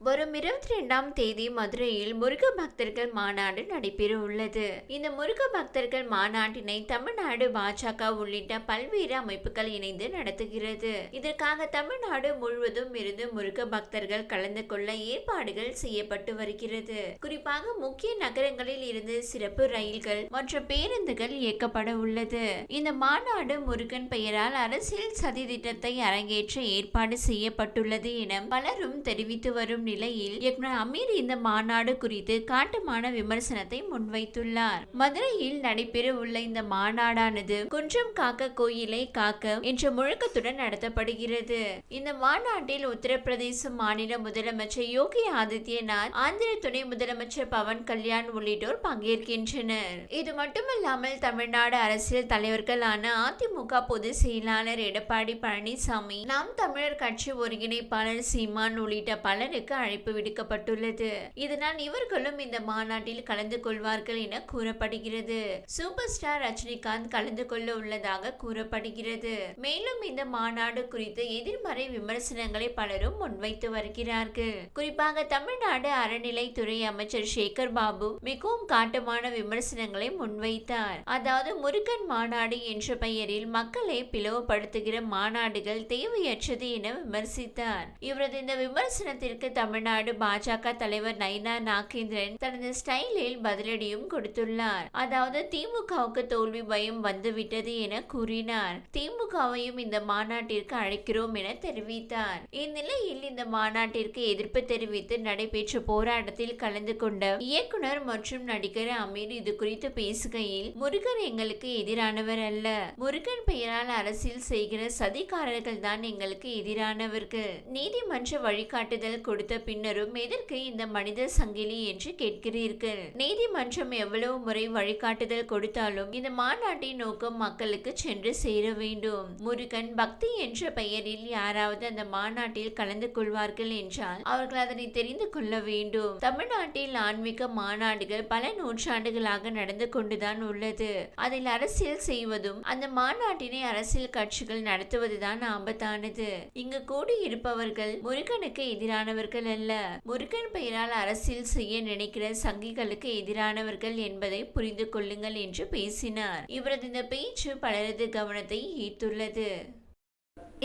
வரும் இருபத்தி ரெண்டாம் தேதி மதுரையில் முருக பக்தர்கள் மாநாடு நடைபெற உள்ளது. இந்த முருக பக்தர்கள் மாநாட்டினை தமிழ்நாடு பாஜக உள்ளிட்ட பல்வேறு அமைப்புகள் இணைந்து நடத்துகிறது. இதற்காக தமிழ்நாடு முழுவதும் இருந்து முருக பக்தர்கள் கலந்து கொள்ள ஏற்பாடுகள் செய்யப்பட்டு வருகிறது. குறிப்பாக முக்கிய நகரங்களில் இருந்து சிறப்பு ரயில்கள் மற்றும் பேருந்துகள் இயக்கப்பட உள்ளது. இந்த மாநாடு முருகன் பெயரால் அரசியல் சதி திட்டத்தை அரங்கேற்ற ஏற்பாடு செய்யப்பட்டுள்ளது என பலரும் தெரிவித்து வரும் நிலையில் இயக்குனர் அமீர் இந்த மாநாடு குறித்து காட்டமான விமர்சனத்தை முன்வைத்துள்ளார். மதுரையில் நடைபெற உள்ள இந்த மாநாடானது குன்றம் காக்க கோயிலை காக்க என்ற முழக்கத்துடன் நடத்தப்படுகிறது. இந்த மாநாட்டில் உத்தரப்பிரதேச மாநில முதலமைச்சர் யோகி ஆதித்யநாத் ஆந்திர துணை முதலமைச்சர் பவன் கல்யாண் உள்ளிட்டோர் பங்கேற்கின்றனர். இது மட்டுமல்லாமல் தமிழ்நாடு அரசியல் தலைவர்களான அதிமுக பொதுச் செயலாளர் எடப்பாடி பழனிசாமி நாம் தமிழர் கட்சி ஒருங்கிணைப்பாளர் சீமான் உள்ளிட்ட பலருக்கு அழைப்பு விடுக்கப்பட்டுள்ளது. இதனால் இவர்களும் இந்த மாநாட்டில் கலந்து கொள்வார்கள் என கூறப்படுகிறது. சூப்பர் ஸ்டார் ரஜினிகாந்த் கலந்து கொள்ள உள்ளதாக கூறப்படுகிறது. மேலும் இந்த மாநாடு குறித்து எதிர்மறை விமர்சனங்களை பலரும் முன்வைத்து வருகிறார்கள். குறிப்பாக தமிழ்நாடு அறநிலைத்துறை அமைச்சர் சேகர் பாபு மிகவும் காட்டமான விமர்சனங்களை முன்வைத்தார். அதாவது முருகன் மாநாடு என்ற பெயரில் மக்களை பிளவுபடுத்துகிற மாநாடுகள் தேவையற்றது என விமர்சித்தார். இவரது இந்த விமர்சனத்திற்கு தமிழ்நாடு பாஜக தலைவர் நைனா நாகேந்திரன் தனது ஸ்டைலில் பதிலடியும் கொடுத்துள்ளார். அதாவது திமுகவுக்கு தோல்வி பயம் வந்துவிட்டது என கூறினார். திமுகவையும் இந்த மாநாட்டிற்கு அழைக்கிறோம் என தெரிவித்தார். இந்நிலையில் இந்த மாநாட்டிற்கு எதிர்ப்பு தெரிவித்து நடைபெற்ற போராட்டத்தில் கலந்து கொண்ட இயக்குனர் மற்றும் நடிகர் அமீர் இது குறித்து பேசுகையில் முருகன் எங்களுக்கு எதிரானவர் அல்ல. முருகன் பெயரால் அரசியல் செய்கிற சதிகாரர்கள் தான் எங்களுக்கு எதிரானவர்கள். நீதிமன்ற வழிகாட்டுதல் கொடுத்த பின்னரும் எதற்கு இந்த மனித சங்கிலி என்று கேட்கிறீர்கள்? நீதிமன்றம் எவ்வளவு முறை வழிகாட்டுதல் கொடுத்தாலும் இந்த மாநாட்டின் நோக்கம் மக்களுக்கு சென்று சேர வேண்டும். முருகன் பக்தி என்ற பெயரில் யாராவது அந்த மாநாட்டில் கலந்து கொள்வார்கள் என்றால் அவர்கள் அதனை தெரிந்து கொள்ள வேண்டும். தமிழ்நாட்டில் ஆன்மீக மாநாடுகள் பல நூற்றாண்டுகளாக நடந்து கொண்டுதான் உள்ளது. அதில் அரசியல் செய்வதும் அந்த மாநாட்டினை அரசியல் கட்சிகள் நடத்துவதுதான் ஆபத்தானது. இங்கு கூடியிருப்பவர்கள் முருகனுக்கு எதிரானவர்கள் அல்ல முருகன் பெயரால் அரசியல் செய்ய நினைக்கிற சங்கிகளுக்கு எதிரானவர்கள் என்பதை புரிந்து கொள்ளுங்கள் என்று பேசினார். இவரது இந்த பேச்சு பலரது கவனத்தை ஈர்த்துள்ளது.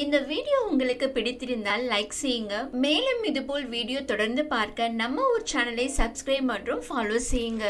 இந்த வீடியோ உங்களுக்கு பிடித்திருந்தால் லைக் செய்யுங்க. மேலும் இதுபோல் வீடியோ தொடர்ந்து பார்க்க நம்ம ஒரு சேனலை சப்ஸ்கிரைப் மற்றும் ஃபாலோ செய்யுங்க.